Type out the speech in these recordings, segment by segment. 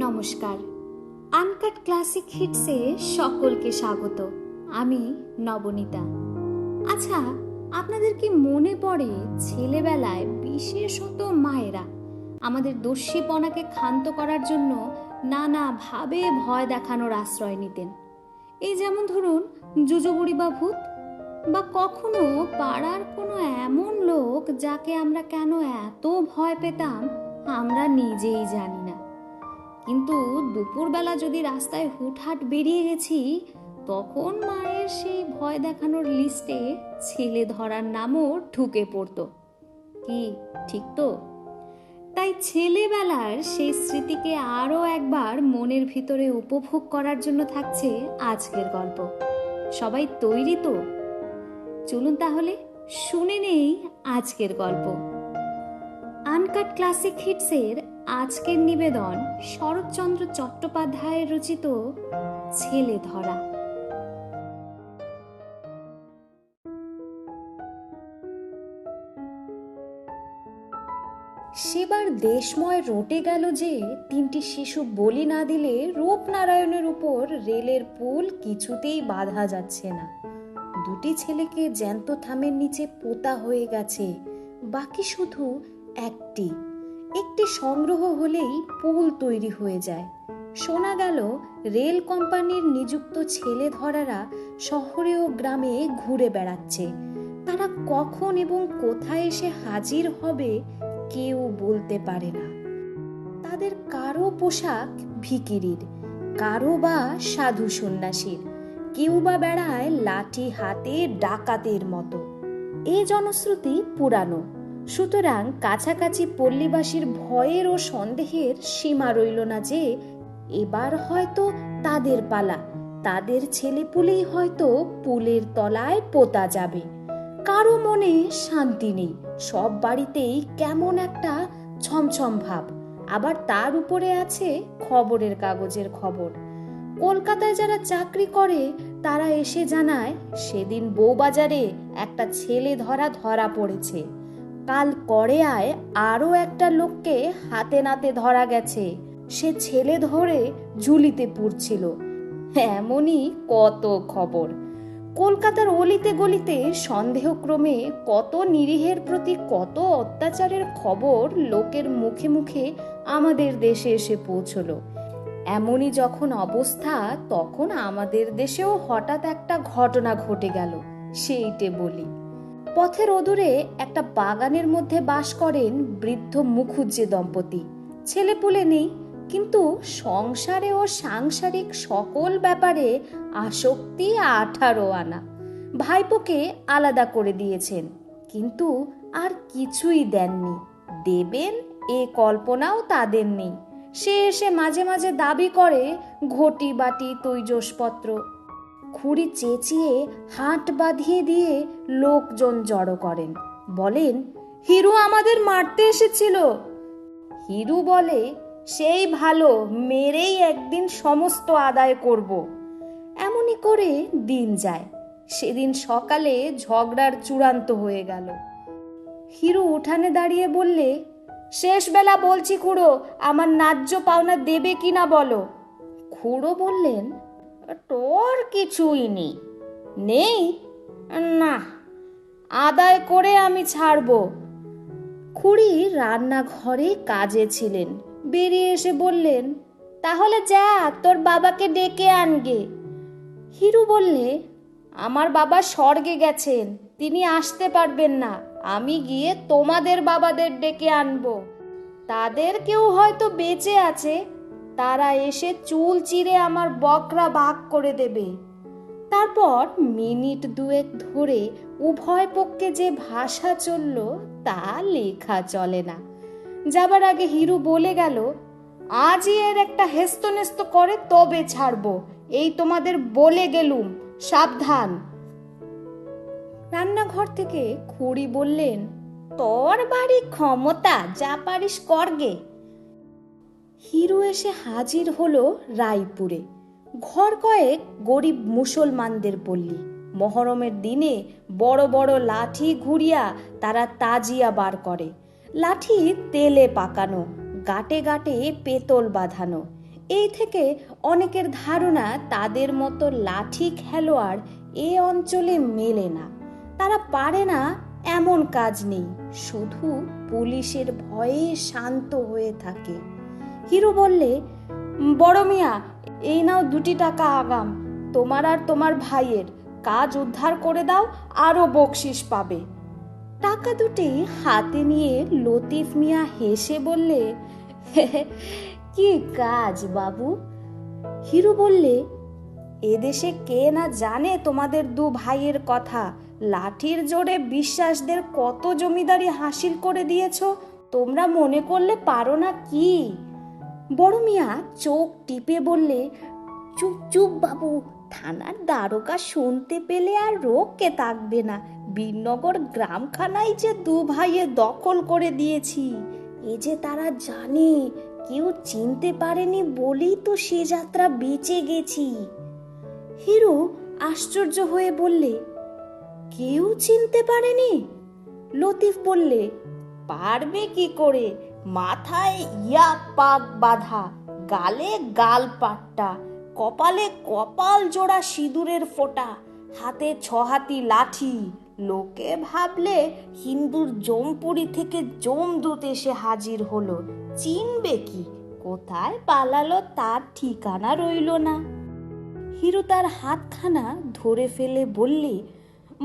নমস্কার। Uncut classic হিটসে সকলকে স্বাগত। আমি নবনীতা। আচ্ছা আপনাদের কি মনে পড়ে ছেলেবেলায় বিশেষত মায়েরা আমাদের দস্যিপনাকে ক্ষান্ত করার জন্য নানাভাবে ভয় দেখানোর আশ্রয় নিতেন? এই যেমন ধরুন জুজুবুড়ি বা ভূত বা কখনো পাড়ার কোনো এমন লোক যাকে আমরা কেন এত ভয় পেতাম, আমরা নিজেই জানি না। কিন্তু দুপুরবেলা যদি রাস্তায় হুটহাট বেরিয়ে গেছি, তখন মায়ের সেই ভয় দেখানোর লিস্টে ছেলে ধরার নামও ঢুকে পড়তো। কি, ঠিক তো? তাই ছেলেবেলার সেই স্মৃতিকে আরও একবার মনের ভিতরে উপভোগ করার জন্য থাকছে আজকের গল্প। সবাই তৈরি তো? চলুন তাহলে শুনে নেই আজকের গল্প। আনকাট ক্লাসিক হিটসের আজকের নিবেদন শরৎচন্দ্র চট্টোপাধ্যায়ের রচিত ছেলে ধরা। সেবার দেশময় রটে গেল যে তিনটি শিশু বলি না দিলে রূপনারায়ণের উপর রেলের পুল কিছুতেই বাধা যাচ্ছে না। দুটি ছেলেকে জ্যান্ত থামের নিচে পোতা হয়ে গেছে, বাকি শুধু একটি। একটি সংগ্রহ হলেই পুল তৈরি হয়ে যায়। শোনা গেল, রেল কোম্পানির নিযুক্ত ছেলে ধরারা শহরে ও গ্রামে ঘুরে বেড়াচ্ছে। তারা কখন এবং কোথায় এসে হাজির হবে কেউ বলতে পারে না। তাদের কারও পোশাক ভিকিরির কারও বা সাধু সন্ন্যাসীর। কেউ বা বেড়ায় লাঠি হাতে ডাকাতের মতো। এ জনশ্রুতি পুরানো। সুতরাং কাছাকাছি পল্লীবাসীর ভয়ের ও সন্দেহের সীমা রইল না যে, এবার হয়তো তাদের পালা। তাদের ছেলেপুলেই হয়তো পুলের তলায় পোতা যাবে। কারও মনে শান্তি নেই। সব বাড়িতেই কেমন একটা ছমছম ভাব। আবার তার উপরে আছে খবরের কাগজের খবর। কলকাতায় যারা চাকরি করে, তারা এসে জানায়, সেদিন বউবাজারে একটা ছেলে ধরা ধরা পড়েছে। কাল করেয়ায় আরও একটা লোককে হাতে নাতে ধরা গেছে। সে ছেলে ধরে ঝুলিতে পুড়ছিল। এমনই কত খবর। কলকাতার অলিতে গলিতে সন্দেহক্রমে কত নিরীহের প্রতি কত অত্যাচারের খবর লোকের মুখে মুখে আমাদের দেশে এসে পৌঁছলো। এমনই যখন অবস্থা, তখন আমাদের দেশেও হঠাৎ একটা ঘটনা ঘটে গেল, সেইটে বলি। পথের অদূরে একটা বাগানের মধ্যে বাস করেন বৃদ্ধ মুখুজ্জে দম্পতি। ছেলেপুলে নেই, কিন্তু সংসারে ও সাংসারিক সকল ব্যাপারে আসক্তি আঠারো আনা। ভাইপোকে আলাদা করে দিয়েছেন, কিন্তু আর কিছুই দেননি। দেবেন এ কল্পনাও তাদের নেই। সে এসে মাঝে মাঝে দাবি করে ঘটি বাটি তৈজসপত্র। খুঁড়ি চেঁচিয়ে হাট বাঁধিয়ে দিয়ে লোকজন জড়ো করেন। বলেন, হিরু আমাদের মারতে এসেছিল। হিরু বলে, সেই ভালো, মেরেই একদিন সমস্ত আদায় করব। এমনই করে দিন যায়। সেদিন সকালে ঝগড়ার চূড়ান্ত হয়ে গেল। হিরু উঠানে দাঁড়িয়ে বললে শেষ বেলা বলছি খুড়ো, আমার ন্যায্য পাওনা দেবে কিনা বলো? খুড়ো বললেন তোর কিছুই নেই। নেই? না, আদায় করে আমি ছাড়বো। খুড়ি রান্নাঘরে কাজে ছিলেন। বেরিয়ে এসে বললেন, তাহলে যা, তোর বাবাকে ডেকে আনগে। হিরু বললে, আমার বাবা স্বর্গে গেছেন, তিনি আসতে পারবেন না, আমি গিয়ে তোমাদের বাবাদের ডেকে আনব। তাদের কেউ হয়তো বেঁচে আছে তারা এসে চুল চিরে আমার বকরা ভাগ করে দেবে। তারপর মিনিট দুয়েক ধরে উভয় পক্ষে যে ভাষা চলল, তা লেখা চলে না। যাবার আগে হিরু বলে গেল, আজই এর একটা হেস্তনেস্ত করে তবে ছাড়বো, এই তোমাদের বলে গেলুম, সাবধান। রান্নাঘর থেকে খুড়ি বললেন, তোর বাড়ি ক্ষমতা, যা পারিস করগে হিরু এসে হাজির হলো রায়পুরে। ঘর কয়েক গরিব মুসলমানদের পল্লী। মহরমের দিনে বড় বড় লাঠি ঘুরিয়া তারা তাজিয়া বার করে। লাঠি তেলে পাকানো, গাটে গাটে পেতল বাঁধানো। এই থেকে অনেকের ধারণা তাদের মতো লাঠি খেলোয়াড় এ অঞ্চলে মেলে না। তারা পারে না, এমন কাজ নেই। শুধু পুলিশের ভয়ে শান্ত হয়ে থাকে। হিরু বললে, বড় মিয়া, এই নাও দুটি টাকা আগাম। তোমার আর তোমার ভাইয়ের কাজ উদ্ধার করে দাও, আরও বকশিস পাবে। টাকা দুটি হাতে নিয়ে লতিফ মিয়া হেসে বললে কি কাজ বাবু? হিরু বললে এদেশে কে না জানে তোমাদের দু ভাইয়ের কথা। লাঠির জোরে বিশ্বাসদের কত জমিদারি হাসিল করে দিয়েছ? তোমরা মনে করলে পারো না কি? বড় মিয়া চোখ টিপে বললে, চুপ চুপ বাবু, থানার দ্বারকা শুনতে পেলে আর রোগকে তাকবে না। বীরনগর গ্রামখানায় যে দু ভাইয়ে দখল করে দিয়েছি, এ যে তারা জানে, কেউ চিনতে পারেনি বলেই তো সে যাত্রা বেঁচে গেছি। হিরু আশ্চর্য হয়ে বললে, কেউ চিনতে পারেনি? লতিফ বললে, পারবে কি করে? মাথায় ইয়া পাক বাঁধা, গালে গাল পাট্টা, কপালে কপাল জোড়া সিঁদুরের ফোঁটা, হাতে ছহাতি লাঠি। লোকে ভাবলে হিন্দুর জমপুরি থেকে জমদূত এসে হাজির হলো। চিনবে কি? কোথায় পালালো তার ঠিকানা রইল না। হিরু তার হাতখানা ধরে ফেলে বললে,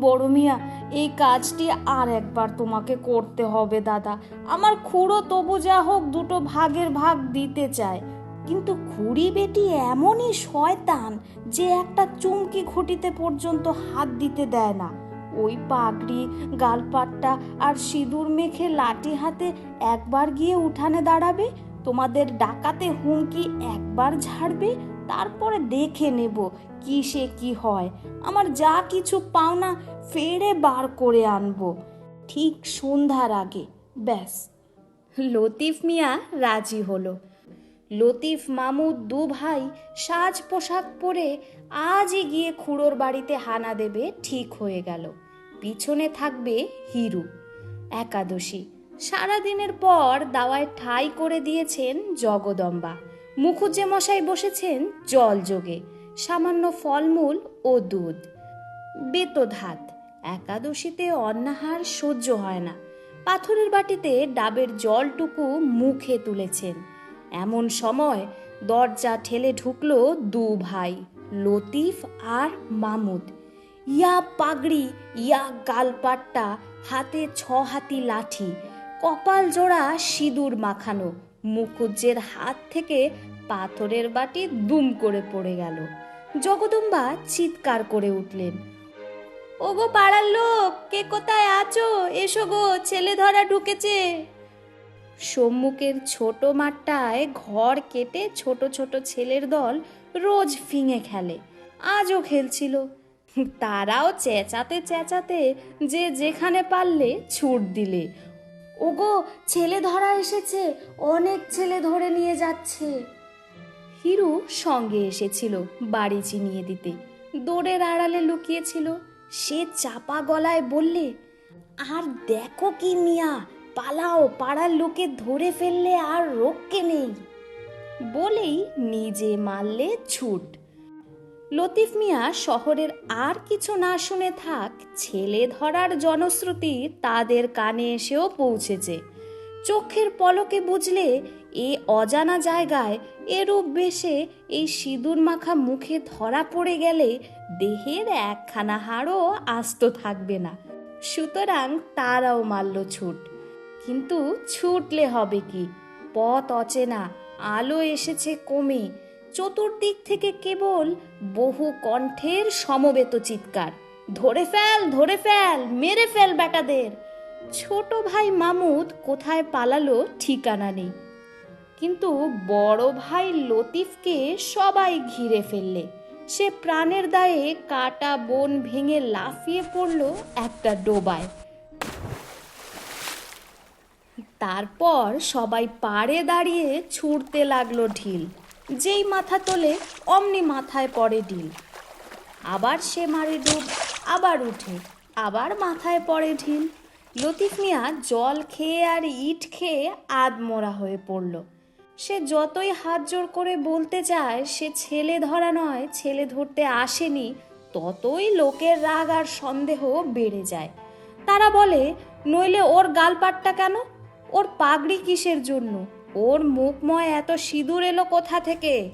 বড় মিয়া এই কাজটি আর একবার তোমাকে করতে হবে, দাদা। আমার খুড়ো তবু যা হোক দুটো ভাগের ভাগ দিতে চায়। কিন্তু খুড়ি বেটি এমনই শয়তান যে একটা চুমকি ঘটিতে পর্যন্ত হাত দিতে দেয় না। ওই পাগড়ি, গালপাট্টা আর সিঁদুর মেখে লাঠি হাতে একবার গিয়ে উঠানে দাঁড়াবে? তোমাদের ডাকাতে হুমকি একবার ঝাড়বে? তারপরে দেখে নেব কি সে কি হয়। আমার যা কিছু পাওনা ফেরে বার করে আনব। ঠিক সন্ধ্যার আগে, ব্যাস। লতিফ মিয়া রাজি হলো। লতিফ মামুদ দু ভাই সাজ পোশাক পরে আজই গিয়ে খুড়োর বাড়িতে হানা দেবে ঠিক হয়ে গেল। পিছনে থাকবে হিরু, একাদশী। সারাদিনের পর দাওয়ায় ঠাই করে দিয়েছেন জগদম্বা। মশাই বসেছেন জল যোগে, সামান্য ফলমূল ও দুধ। বেতধাত, একাদশীতে অন্নাহার সহ্য হয় না। পাথরের বাটিতে ডাবের জলটুকু মুখে তুলেছেন। এমন সময় দরজা ঠেলে ঢুকল দু ভাই, লতিফ আর মামুদ। ইয়া পাগড়ি, ইয়া গালপাট্টা, হাতে ছ হাতি লাঠি, কপাল জোড়া সিঁদুর মাখানো। মুখুজ্জের হাত থেকে পাথরের বাটি দুম করে পড়ে গেল। জগদম্বা চিৎকার করে উঠলেন। ওগো পাড়ার লোক, কে কোথায় আছো? এসো গো, ছেলে ধরা ঢুকেছে। সম্মুখের ছোট মাঠটায় ঘর কেটে ছোট ছোট ছেলের দল রোজ ফিঙে খেলে। আজও খেলছিল। তারাও চেঁচাতে চেঁচাতে যে যেখানে পারলে ছুট দিলে। ওগো, ছেলে ধরা এসেছে। অনেক ছেলে ধরে নিয়ে যাচ্ছে। হিরু সঙ্গে এসেছিল বাড়ি চিনিয়ে দিতে। দৌড়ের আড়ালে লুকিয়েছিল। সে চাপা গলায় বললে, আর দেখো কি মিয়া, পালাও, পাড়ার লোকে ধরে ফেললে আর রক্ষে নেই। বলেই নিজে মারলে ছুট। লতিফ মিয়া শহরের আর কিছু না শুনে থাক, ছেলে ধরার জনশ্রুতি তাদের কানে এসেও পৌঁছেছে। চোখের পলকে বুঝলে এ অজানা জায়গায় এরূপ বেশে এই সিঁদুর মাখা মুখে ধরা পড়ে গেলে দেহের একখানা হাড়ও আস্ত থাকবে না। সুতরাং তারাও মারল ছুট। কিন্তু ছুটলে হবে কি? পথ অচেনা, আলো এসেছে কমে চতুর্দিক থেকে কেবল বহু কণ্ঠের সমবেত চিৎকার। ধরে ফেল ধরে ফেল, মেরে ফেল বেটাদের। ছোট ভাই মামুদ কোথায় পালালো ঠিকানা নেই। কিন্তু বড় ভাই লতিফকে সবাই ঘিরে ফেললে। সে প্রাণের দায়ে কাটা বন ভেঙে লাফিয়ে পড়ল একটা ডোবায়। তারপর সবাই পাড়ে দাঁড়িয়ে ছুটতে লাগল ঢিল। যেই মাথা তোলে, অমনি মাথায় পড়ে ঢিল আবার সে মারে ডুব আবার উঠে, আবার মাথায় পড়ে ঢিল। লতিফ মিয়া জল খেয়ে আর ইট খেয়ে আধমরা হয়ে পড়ল। সে যতই হাত জোর করে বলতে চায় সে ছেলে ধরা নয়, ছেলে ধরতে আসেনি, ততই লোকের রাগ আর সন্দেহ বেড়ে যায়। তারা বলে, নইলে ওর গালপাটটা কেন? ওর পাগড়ি কিসের জন্য? ওর মুখময় এত সিঁদুর এলো কোথা থেকে?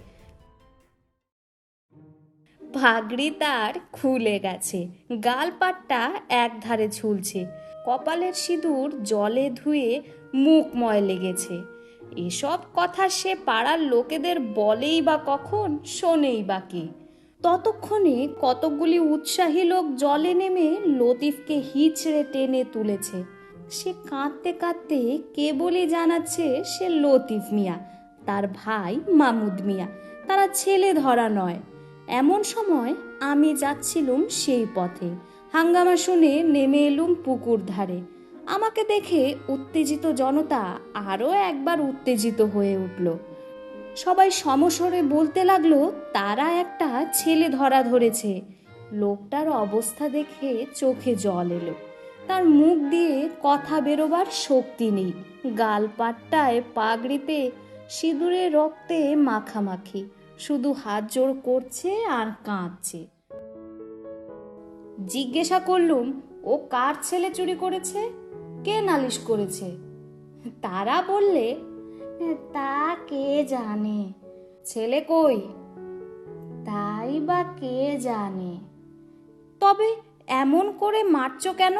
ভাগড়ি তার খুলে গেছে, গালপাটটা একধারে ঝুলছে, কপালের সিঁদুর জলে ধুয়ে মুখময় লেগেছে। এসব কথা সে পাড়ার লোকেদের বলেই বা কখন, শোনেই বা কি? ততক্ষণে কতকগুলি উৎসাহী লোক জলে নেমে লতিফকে হিচড়ে টেনে তুলেছে। সে কাঁদতে কাঁদতে কেবলই জানাচ্ছে সে লতিফ মিয়া, তার ভাই মামুদ মিয়া। তারা ছেলে ধরা নয়। এমন সময় আমি যাচ্ছিলুম সেই পথে। হাঙ্গামা শুনে নেমে এলুম পুকুর ধারে। আমাকে দেখে উত্তেজিত জনতা আরও একবার উত্তেজিত হয়ে উঠল। সবাই সমস্বরে বলতে লাগল, তারা একটা ছেলে ধরা ধরেছে। লোকটার অবস্থা দেখে চোখে জল এলো। তার মুখ দিয়ে কথা বেরোবার শক্তি নেই। গাল পাট্টায় পাগড়িতে সিঁদুরে রক্তে মাখামাখি। শুধু হাত জোর করছে আর কাঁদছে। জিজ্ঞাসা করলুম, ও কার ছেলে চুরি করেছে? কে নালিশ করেছে? তারা বললে, তা কে জানে? ছেলে কই? তাই বা কে জানে? তবে এমন করে মারছ কেন?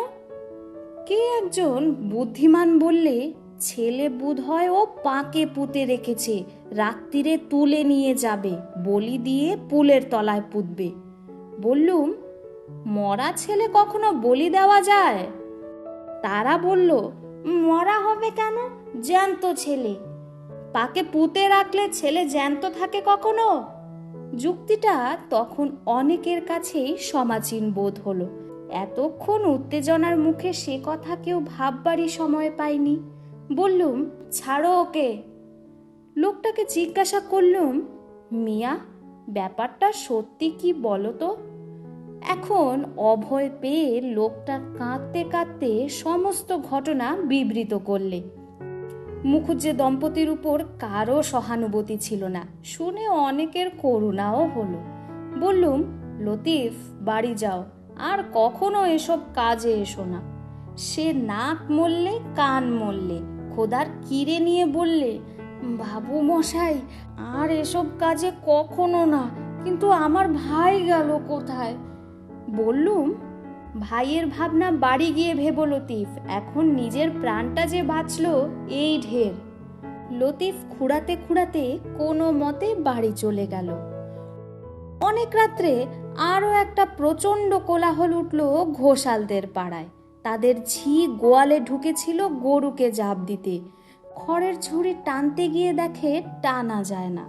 কে একজন বুদ্ধিমান বললে ছেলে বুধ হয় ও পাকে পুঁতে রেখেছে রাত্রিরে তুলে নিয়ে যাবে, বলি দিয়ে পুলের তলায় পুঁতবে। বললুম, মরা ছেলে কখনো বলি দেওয়া যায়? তারা বলল, মরা হবে কেন? জ্যান্ত ছেলে। পাকে পুঁতে রাখলে ছেলে জ্যান্ত থাকে কখনো? যুক্তিটা তখন অনেকের কাছেই সমাচীন বোধ হলো। এতক্ষণ উত্তেজনার মুখে সে কথা কেউ ভাববারই সময় পায়নি। বললুম, ছাড়ো ওকে। লোকটাকে জিজ্ঞাসা করলুম, মিয়া, ব্যাপারটা সত্যি কি বলো তো? এখন অভয় পেয়ে লোকটা কাঁদতে কাঁদতে সমস্ত ঘটনা বিবৃত করলে। মুখুজ্জে দম্পতির উপর কারও সহানুভূতি ছিল না। শুনে অনেকের করুণাও হলো। বললুম, লতিফ, বাড়ি যাও। আর কখনো এসব কাজে এসো না। সে নাক মরলে কান মরলে খোদার কিরে নিয়ে বললে, বাবু মশাই, আর এসব কাজে কখনো না, কিন্তু আমার ভাই গেল কোথায়? বললুম, ভাইয়ের ভাবনা বাড়ি গিয়ে ভেবো লতিফ, এখন নিজের প্রাণটা যে বাঁচল, এই ঢের। লতিফ খুঁড়াতে খুঁড়াতে কোনো মতে বাড়ি চলে গেল। অনেক রাত্রে আরও একটা প্রচণ্ড কোলাহল উঠল ঘোষালদের পাড়ায়। তাদের ঝি গোয়ালে ঢুকেছিল গরুকে জাপ দিতে। খড়ের ঝুড়ি টানতে গিয়ে দেখে টানা যায় না।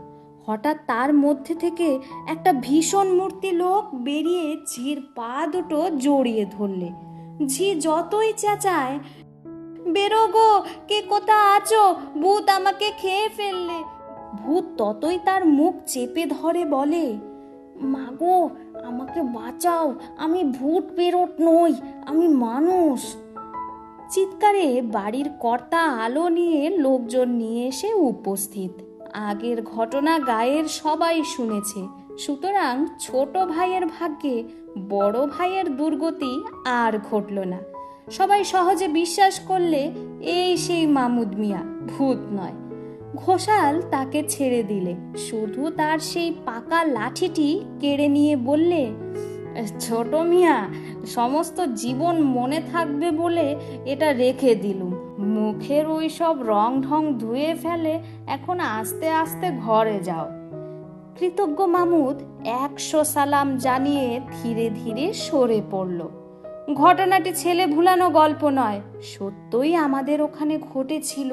হঠাৎ তার মধ্যে থেকে একটা ভীষণ মূর্তি লোক বেরিয়ে ঝির পা দুটো জড়িয়ে ধরলে। ঝি যতই চেঁচায়, বেরো গো, কে কোথা আছো? ভূত আমাকে খেয়ে ফেললে। ভূত ততই তার মুখ চেপে ধরে বলে মাগো আমাকে বাঁচাও, আমি ভূত বেরোট নই, আমি মানুষ। চিৎকারে বাড়ির কর্তা আলো নিয়ে লোকজন নিয়ে এসে উপস্থিত। আগের ঘটনা গায়ের সবাই শুনেছে। সুতরাং ছোট ভাইয়ের ভাগ্যে বড় ভাইয়ের দুর্গতি আর ঘটল না। সবাই সহজে বিশ্বাস করলে এই সেই মামুদ মিয়া ভূত নয়। ঘোষাল তাকে ছেড়ে দিলে। শুধু তার সেই পাকা লাঠিটি কেড়ে নিয়ে বললে, ছোট মিয়া, সমস্ত জীবন মনে থাকবে বলে এটা রেখে দিলুম। মুখের ওই সব রং ঢং ধুয়ে ফেলে এখন আস্তে আস্তে ঘরে যাও। কৃতজ্ঞ মামুদ একশো সালাম জানিয়ে ধীরে ধীরে সরে পড়ল। ঘটনাটি ছেলে ভুলানো গল্প নয়, সত্যই আমাদের ওখানে ঘটেছিল।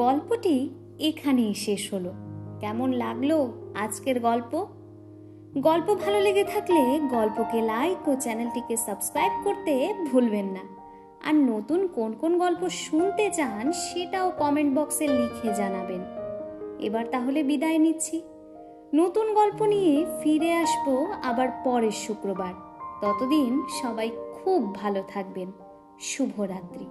গল্পটি এখানেই শেষ হলো। কেমন লাগল আজকের গল্প? গল্প ভালো লেগে থাকলে গল্পকে লাইক ও চ্যানেলটিকে সাবস্ক্রাইব করতে ভুলবেন না। আর নতুন কোন কোন গল্প শুনতে চান সেটাও কমেন্ট বক্সে লিখে জানাবেন। এবার তাহলে বিদায় নিচ্ছি। নতুন গল্প নিয়ে ফিরে আসব আবার পরের শুক্রবার। ততদিন সবাই খুব ভালো থাকবেন। শুভরাত্রি।